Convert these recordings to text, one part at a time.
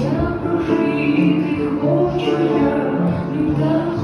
Я прожити хочу я, люда.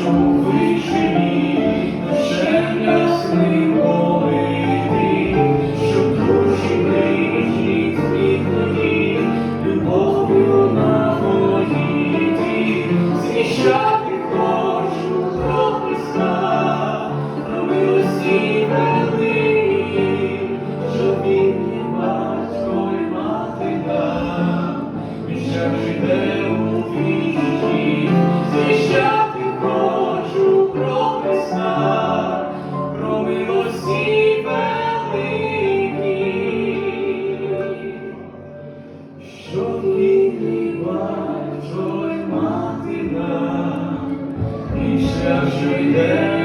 чому вийшли. мати нам, і ще йде.